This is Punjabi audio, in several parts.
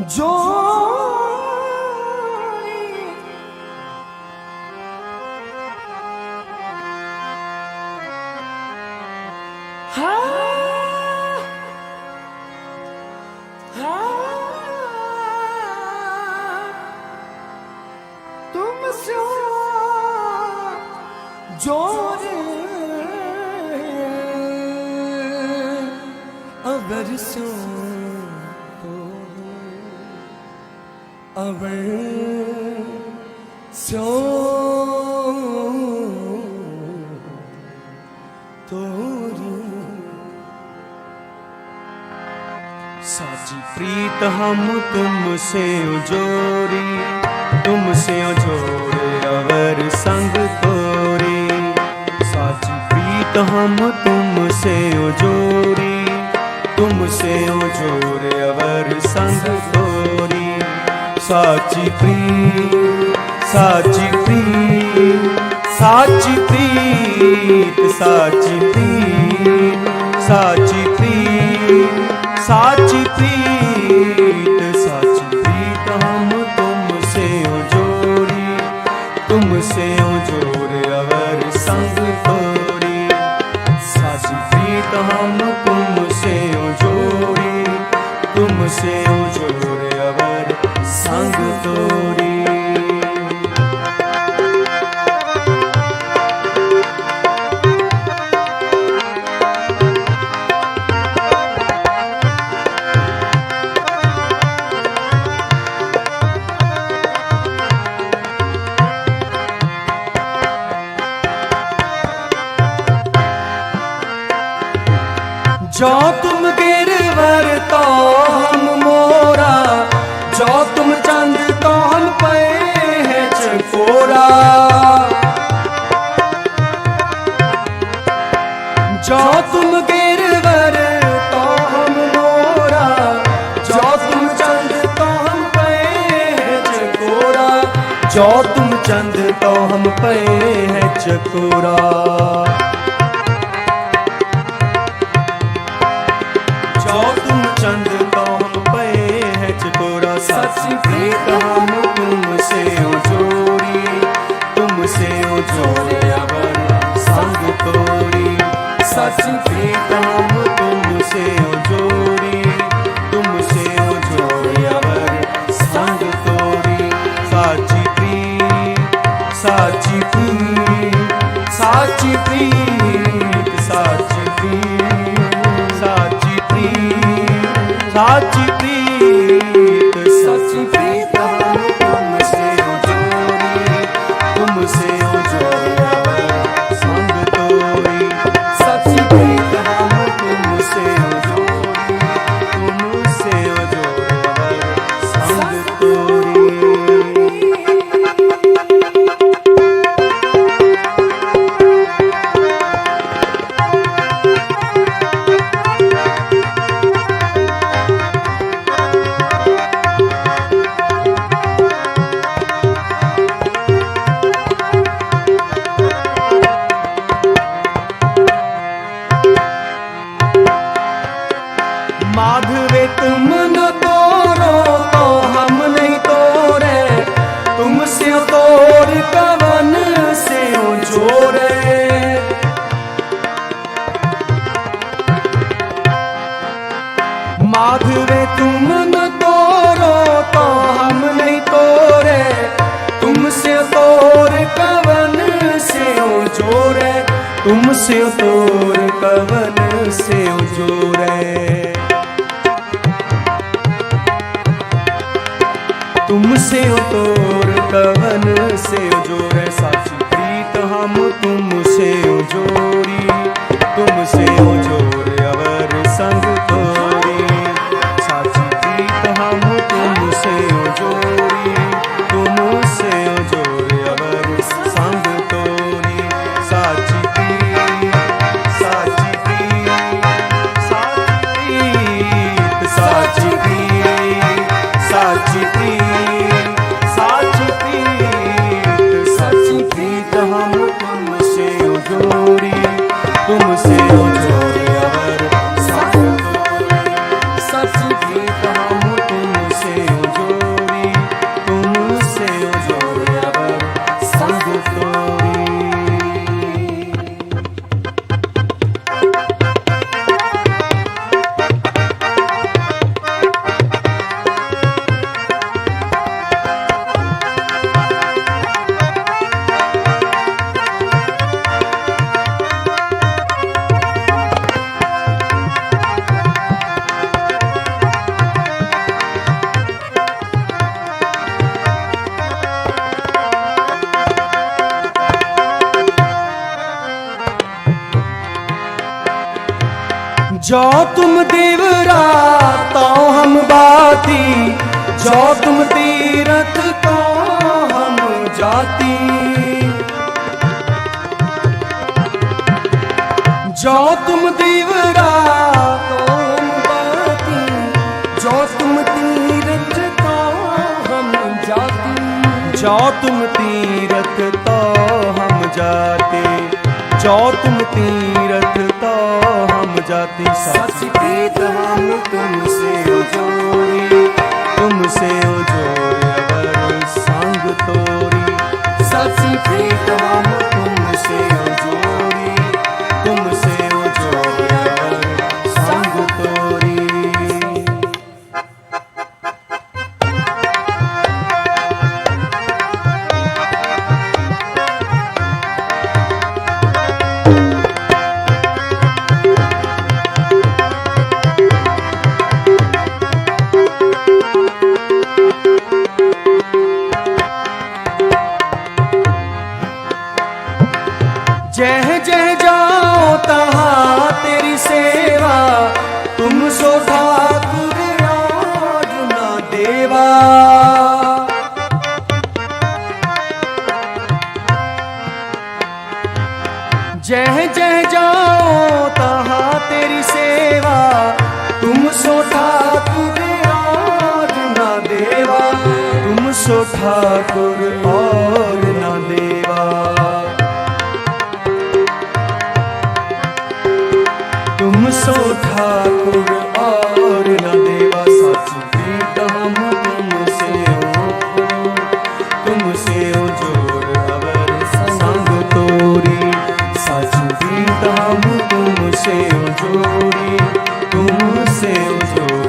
जो ਸਿਉ ਤੋਰੀ ਸਾਜੀ ਪ੍ਰੀਤ ਹਮ ਤੁਮ ਸੇ ਉਜੋਰੀ ਤੁਮ ਸੇ ਉਜੋਰ ਅਵਰ ਸੰਗ ਤੋਰੀ ਸਾਜੀ ਪ੍ਰੀਤ ਹਮ ਤੁਮ ਸੇ ਉਜੋਰੀ ਤੁਮ ਸੇ ਉਜੋਰ ਅਵਰ ਸੰਗ ਤੋਰੀ ਸਾਚੀ ਸਾਚੀ ਪ੍ਰੀਤ ਸਾਚੀ ਪ੍ਰੀਤ ਸਾਚੀ ਪ੍ਰੀਤ ਸਾਚੀ ਪ੍ਰੀਤ साची जो तुम गिरवर तो हम मोरा जो तुम चंद तो हम पे है चकोरा जो तुम गिरवर तो हम मोरा जो तुम चंद तो हम पे है चकोरा जो तुम चंद तो हम पे है चकोरा ਸੋ ਤੁਮ ਚੰਦ ਕੋ ਹਮ ਪਏ ਹੈ ਚਟੋਰਾ ਸੱਚੀ ਪ੍ਰੀਤ ਹਮ ਤੁਮ ਸੇ ਓ ਚੋਰੀ ਤੁਮ ਸੇ ਓ ਚੋਰੀ ਅਬਰ ਸੰਗ ਤੋਰੀ ਸੱਚੀ ਪ੍ਰੀਤ ਹਮ ਤੁਮ ਸੇ ਓ ਚੋਰੀ ਤੁਮ ਸੇ ਓ ਚੋਰੀ ਅਬਰ ਸੰਗ ਤੋਰੀ ਸਾਚੀ ਪ੍ਰੀਤ ਸਾਚੀ ਪ੍ਰੀਤ ਸਾਚੀ ਪ੍ਰੀਤ ਸਾਚੀ ਪ੍ਰੀਤ। ਸਾਚੀ ਪੀ से जोरे तुमसे तोर कवन से जोरे तुमसे तोर कवन से जोरे साची प्रीत हम तुमसे जोड़ी जो तुम देवरा तो हम बाती जो तुम तीरथ तो हम जाती जो तुम देवरा तो हम बाती जो तुम तीरथ तो हम जाती जो तुम तीरथ तो हम जाते जो तुम तीरथ तो हम जाते सच प्रीत हम तुमसे जोड़ी तुमसे ओ जोड़ अवर संग तोरी सच प्रीत हम तुमसे ओ ਜਹ ਜਹ ਜਾਓ ਤਹਾ ਤੇਰੀ ਸੇਵਾ। ਤੁਮ ਸੋ ਠਾਕੁਰ ਆਜ ਨਾ ਦੇਵਾ। ਤੁਮ ਸੋ ਠਾਕੁਰ तुमसे हो जोड़ी तुमसे हो जोड़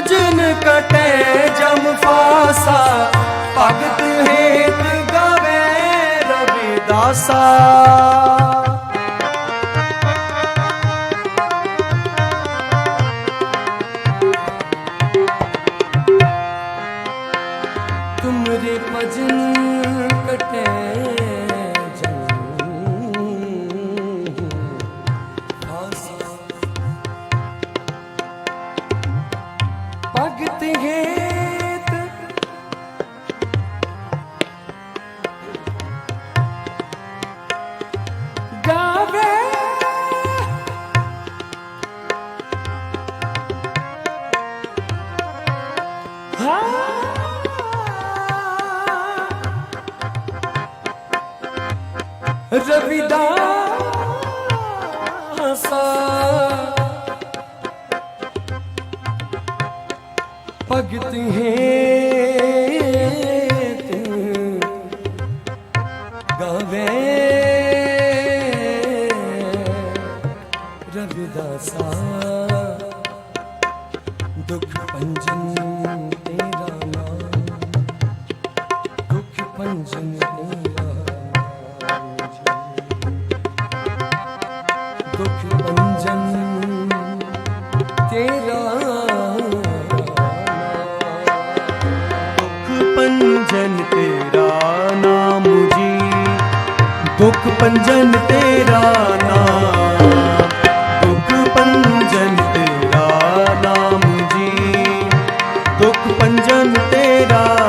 ਸਜਨ ਕਟੇ ਜਮ ਫਾਸਾ ਭਗਤ ਹੇਤ ਗਾਵੇ ਰਵਿਦਾਸਾ। ਰਵਿਦਾਸਾ ਦੁੱਖ ਪੰਜਨ ਤੇਰਾ ਨਾਮ ਦੁਖ ਪੰਜਨ ਤੇਰਾ ਨਾਮ ਦੁਖ ਪੰਜਨ ਤੇਰਾ ਦੁਖ ਪੰਜਨ ਤੇਰਾ ਨਾਮ ਦੁਖ ਤੇਰਾ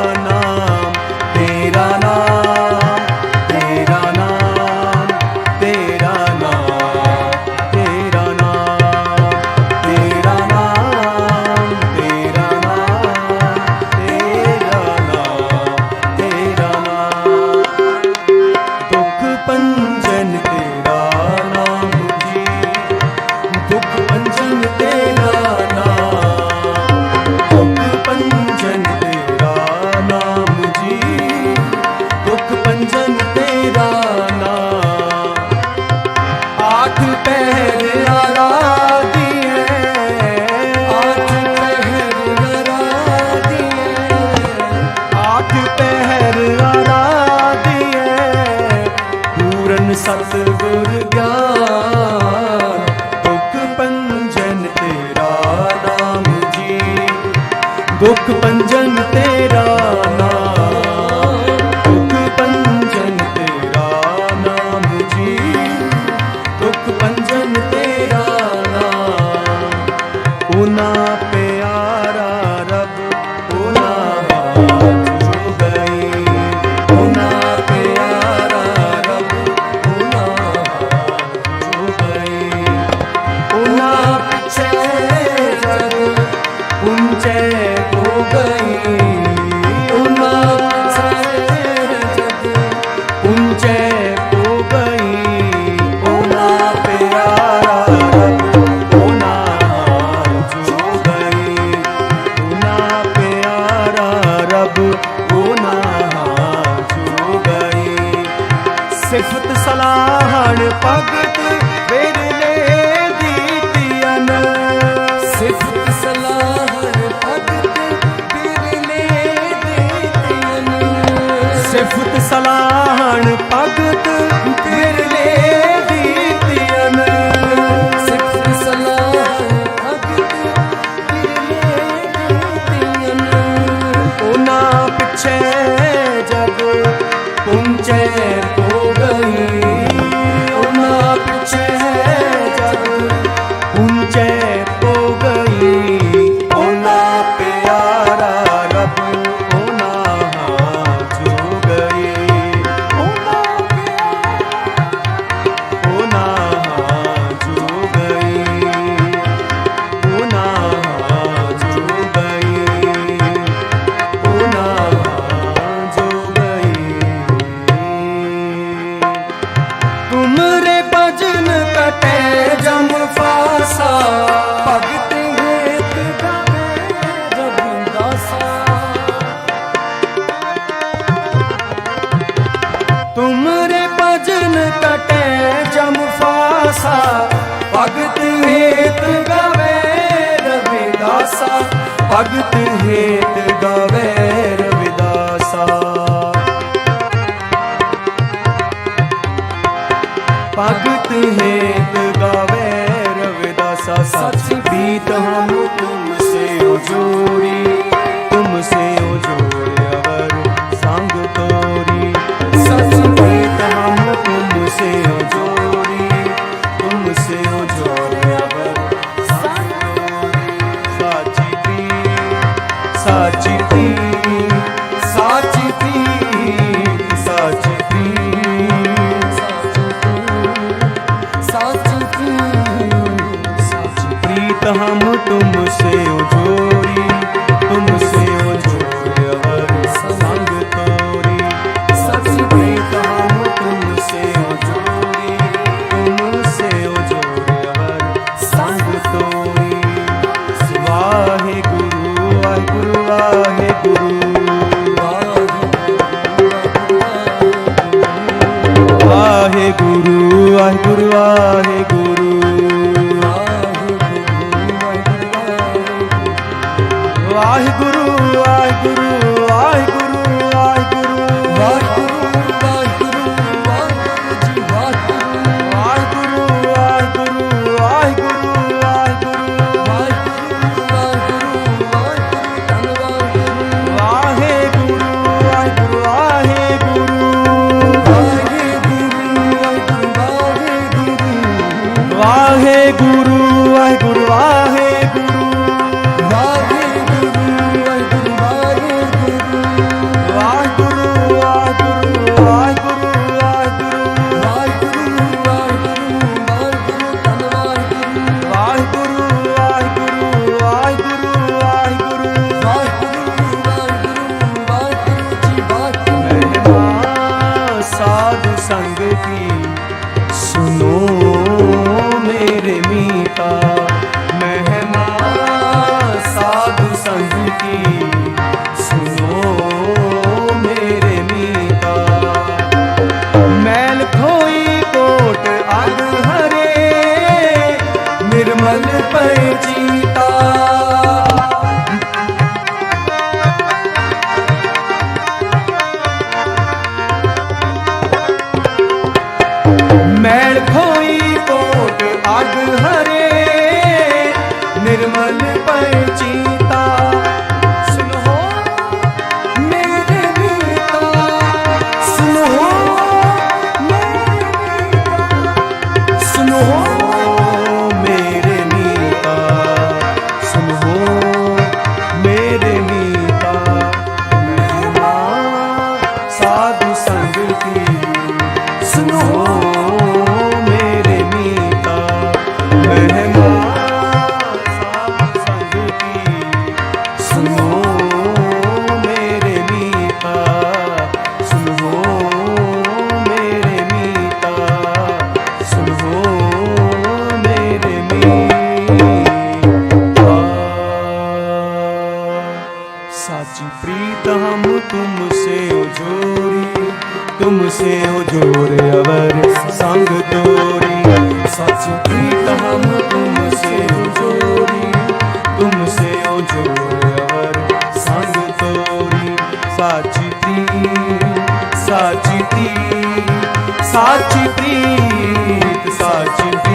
না ਗੁਨਾਹਾਂ ਸਿਫਤ ਸਲਾਹਣ ਭਗਤ ਵੇਰਲੇ ਸਿਫਤ ਸਲਾਹਣ ਭਗਤ ਵੇਰਲੇ ਸਿਫਤ ਸਲਾਹ ਭਗਤ ਹੇਤ ਗਾਵੇ ਰਵਿਦਾਸਾ। ਭਗਤ ਹੇਤ ਗਾਵੇ ਰਵਿਦਾਸਾ। ਭਗਤ ਹੇਤ ਗਾਵੇ ਰਵਿਦਾਸਾ। ਸੱਚ ਬੀਤ ਹਮ ਤੁਮ ਸੇ ਸਾਧ ਸੰਗ ਕੀ? ਸੁਨੋ ਮੇਰੇ ਮੀਤਾ ਮਹਿਮਾ ਸਾਧ ਸੰਗ ਕੀ? ਪ੍ਰੀਤ ਸਾਚੀ